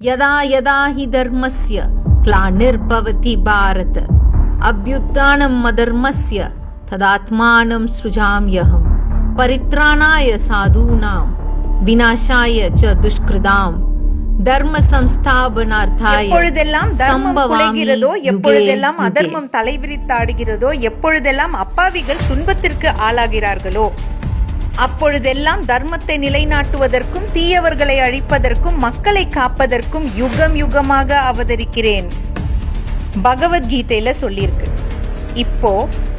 யதா யதா ஹி தர்மஸ்ய கிளானிர்பவதி பாரத. அபியுத்தானம் மதர்மஸ்ய ததாத்மானம் யம் பரித்ராணாய சாதூனாம் வினாசாய ச துஷ்கிருதாம். தர்ம சம்ஸ்தாபனார்த்தாய எப்பொழுதெல்லாம் தர்மம் குலைகிறதோ எப்பொழுதெல்லாம் அதர்மம் தலைவிரித்தாடுகிறதோ எப்பொழுதெல்லாம் அப்பாவிகள் துன்பத்திற்கு ஆளாகிறார்களோ அப்பொழுதெல்லாம் தர்மத்தை நிலைநாட்டுவதற்கும் தீயவர்களை அழிப்பதற்கும் மக்களை காப்பதற்கும் யுகம் யுகமாக அவதரிக்கிறேன். பகவத்கீதையில சொல்லியிருக்கு. இப்போ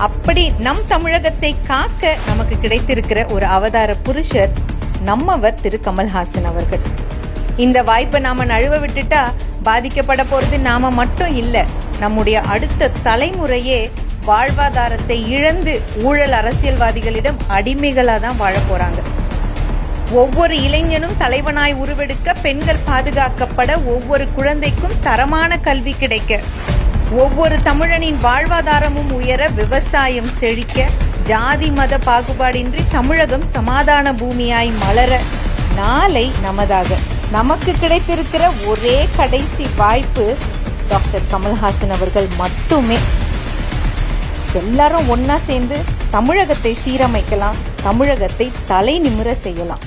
அப்படி நம் தமிழகத்தை காக்க நமக்கு கிடைத்திருக்கிற ஒரு அவதார புருஷர் நம்மவர் திரு. கமல்ஹாசன் அவர்கள். இந்த வாய்ப்பை நாம நழுவ விட்டுட்டா பாதிக்கப்பட போறது நாம மட்டும் இல்ல நம்முடைய அடுத்த தலைமுறையே வாழ்வாதாரத்தை இழந்து ஊழல் அரசியல்வாதிகளிடம் அடிமைகளாக தான் வாழ போறாங்க. ஒவ்வொரு இளைஞனும் தலைவனாய் உருவெடுக்க பெண்கள் பாதுகாக்கப்பட ஒவ்வொரு குழந்தைக்கும் தரமான கல்வி கிடைக்க ஒவ்வொரு தமிழனின் வாழ்வாதாரமும் உயர விவசாயம் செழிக்க ஜாதி மத பாகுபாடின்றி தமிழகம் சமாதான பூமியாய் மலர நாளை நமதாக. நமக்கு கிடைத்திருக்கிற ஒரே கடைசி வாய்ப்பு டாக்டர் கமல்ஹாசன் அவர்கள் மட்டுமே. எல்லாரும் ஒன்றா சேர்ந்து தமிழகத்தை சீரமைக்கலாம் தமிழகத்தை தலை நிமிர செய்யலாம்.